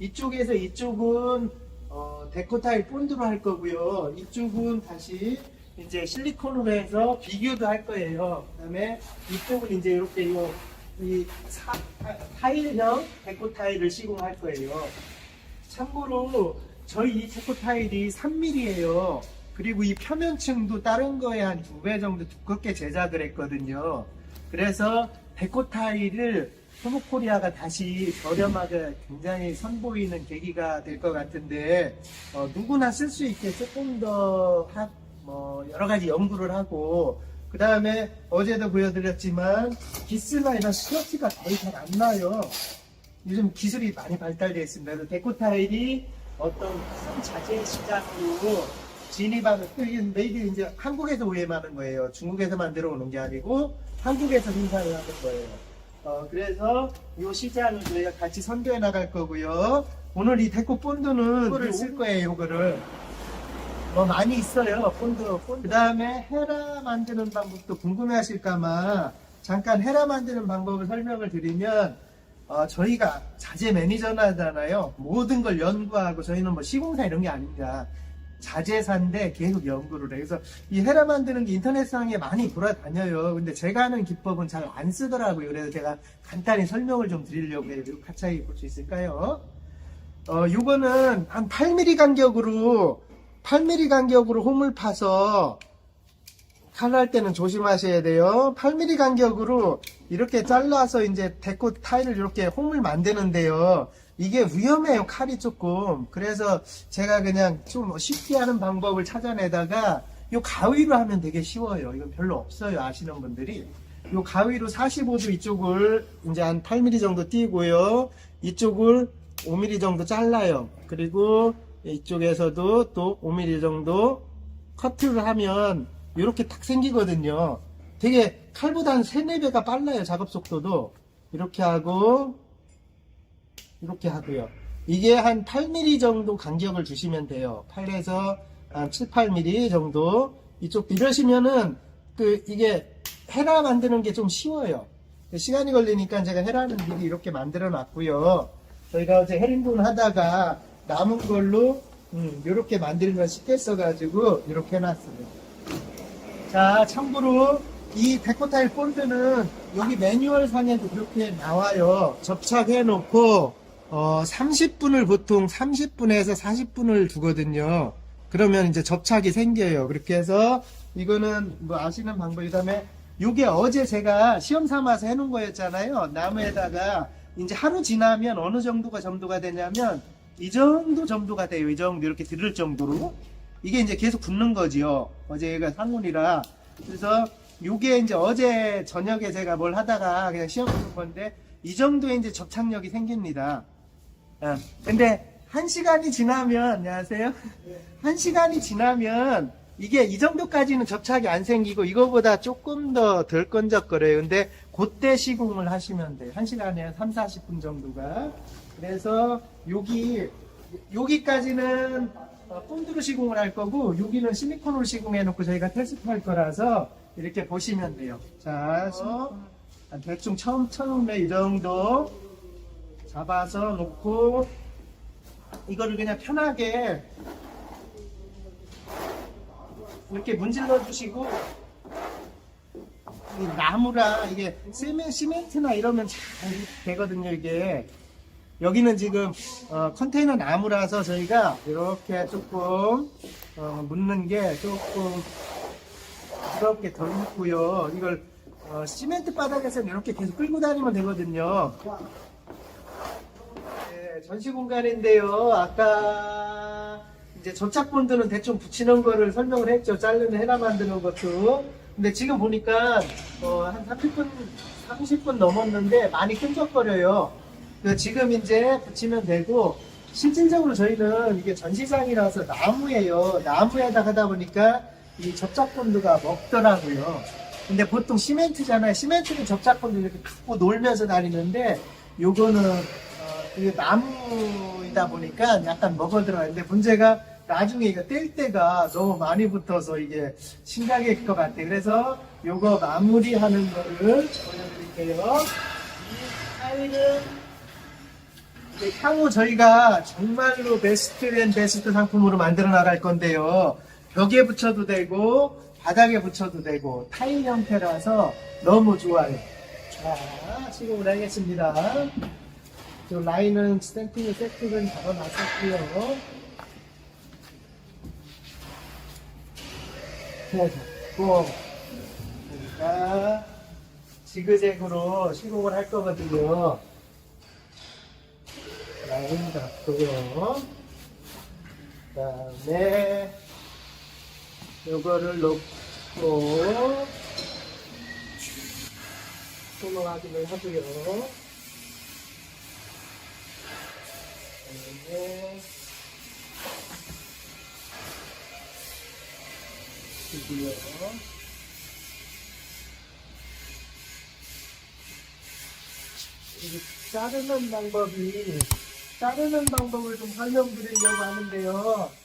이쪽에서 이쪽은 어, 데코 타일 본드로 할 거고요. 이쪽은 다시 이제 실리콘으로 해서 비교도 할 거예요. 그다음에 이쪽은 이제 이렇게 요, 이 사- 타- 타일형 데코 타일을 시공할 거예요. 참고로 저희 이 데코 타일이 3mm예요. 그리고 이 표면층도 다른 거에 한 두 배 정도 두껍게 제작을 했거든요. 그래서 데코 타일을 토모코리아가 다시 저렴하게 굉장히 선보이는 계기가 될 것 같은데 어, 누구나 쓸 수 있게 조금 더 하- 뭐 여러 가지 연구를 하고 그 다음에 어제도 보여드렸지만 기스나 이런 스크래치가 거의 잘 안 나요. 요즘 기술이 많이 발달되어 있습니다. 그래서 데코 타일이 어떤 큰 자재 시장으로 진입하는 그 근데 이게 이제 한국에서 오해하는 거예요. 중국에서 만들어 오는 게 아니고 한국에서 생산을 하는 거예요. 어, 그래서 이 시장을 저희가 같이 선도해 나갈 거고요. 오늘 이 데코 본드는 이거를 쓸 거예요. 이거를 뭐 많이 있어요. 본드. 그 다음에 헤라 만드는 방법도 궁금해 하실까봐 잠깐 헤라 만드는 방법을 설명을 드리면 어, 저희가 자재 매니저나잖아요. 모든 걸 연구하고 저희는 뭐 시공사 이런 게 아닙니다. 자재사인데 계속 연구를 해요. 그래서 이 헤라 만드는 게 인터넷상에 많이 돌아다녀요. 근데 제가 하는 기법은 잘 안 쓰더라고요. 그래서 제가 간단히 설명을 좀 드리려고 해요. 같이 볼 수 있을까요? 어, 요거는 한 8mm 간격으로 8mm 간격으로 홈을 파서 칼날 때는 조심하셔야 돼요. 8mm 간격으로 이렇게 잘라서 이제 데코 타일을 이렇게 홈을 만드는데요. 이게 위험해요, 칼이 조금. 그래서 제가 그냥 좀 쉽게 하는 방법을 찾아내다가 요 가위로 하면 되게 쉬워요. 이건 별로 없어요, 아시는 분들이. 요 가위로 45도 이쪽을 이제 한 8mm 정도 띄고요. 이쪽을 5mm 정도 잘라요. 그리고 이쪽에서도 또 5mm 정도 커트를 하면 이렇게 딱 생기거든요. 되게 칼보다 한 3, 4배가 빨라요. 작업 속도도. 이렇게 하고 이렇게 하고요. 이게 한 8mm 정도 간격을 주시면 돼요. 8에서 한 7, 8mm 정도. 이쪽도 이러시면은 그 이게 헤라 만드는 게 좀 쉬워요. 시간이 걸리니까 제가 헤라는 미리 이렇게 만들어 놨고요. 저희가 어제 헤링본 하다가 남은 걸로 음, 이렇게 건 쉽게 써가지고 이렇게 해놨습니다. 자, 참고로 이 데코타일 본드는 여기 매뉴얼 상에도 이렇게 나와요. 접착해 놓고 어, 30분을 보통 30분에서 40분을 두거든요. 그러면 이제 접착이 생겨요. 그렇게 해서 이거는 뭐 아시는 방법. 그 다음에 요게 어제 제가 시험 삼아서 해놓은 거였잖아요. 나무에다가 이제 하루 지나면 어느 정도가 점도가 되냐면 이 정도 점도가 돼요. 이 정도 이렇게 들을 정도로. 이게 이제 계속 붙는 거지요. 어제 얘가 상온이라. 그래서 요게 이제 어제 저녁에 제가 뭘 하다가 그냥 시험 본 건데 이 정도의 이제 접착력이 생깁니다. 어, 근데 한 시간이 지나면 안녕하세요. 한 시간이 지나면 이게 이 정도까지는 접착이 안 생기고 이거보다 조금 더 덜 건적거려요. 근데 그때 시공을 하시면 돼요. 한 시간에 한 3, 40분 정도가. 그래서 여기 여기까지는 어, 본드로 시공을 할 거고 여기는 실리콘으로 시공해 놓고 저희가 테스트할 거라서 이렇게 보시면 돼요. 자, 대충 처음 처음에 이 정도 잡아서 놓고 이거를 그냥 편하게 이렇게 문질러 주시고 이 나무라 이게 시멘, 시멘트나 이러면 잘 되거든요 이게. 여기는 지금 어, 컨테이너 나무라서 저희가 이렇게 조금 어, 묻는 게 조금 부드럽게 덜 묻고요. 이걸 어, 시멘트 바닥에서는 이렇게 계속 끌고 다니면 되거든요 네, 전시 공간인데요. 아까 이제 접착본드는 대충 붙이는 거를 설명을 했죠. 자르는 헤라 만드는 것도. 근데 지금 보니까 어, 한 30분, 30분 넘었는데 많이 끈적거려요. 지금 이제 붙이면 되고 실질적으로 저희는 이게 전시장이라서 나무예요. 나무에다 하다 보니까 이 접착본드가 먹더라고요. 근데 보통 시멘트잖아요. 시멘트는 접착본드 이렇게 갖고 놀면서 다니는데 요거는 어, 그 나무이다 보니까 약간 먹어 들어요. 근데 문제가 나중에 이거 뗄 때가 너무 많이 붙어서 이게 심각할 것 같아요. 그래서 요거 마무리하는 거를 보여드릴게요. 이 타일은 네, 향후 저희가 정말로 베스트 앤 베스트 상품으로 만들어 나갈 건데요. 벽에 붙여도 되고, 바닥에 붙여도 되고, 타일 형태라서 너무 좋아요. 자, 시공을 하겠습니다. 저 라인은 스탬핑 세트를 잡아놨었고요. 자, 고. 그러니까 지그재그로 시공을 할 거거든요. 라인 잡고요. 그 다음에 요거를 놓고 소모 확인을 하고요. 그다음에 드디어 이 자르는 방법이 자르는 방법을 좀 설명드리려고 하는데요.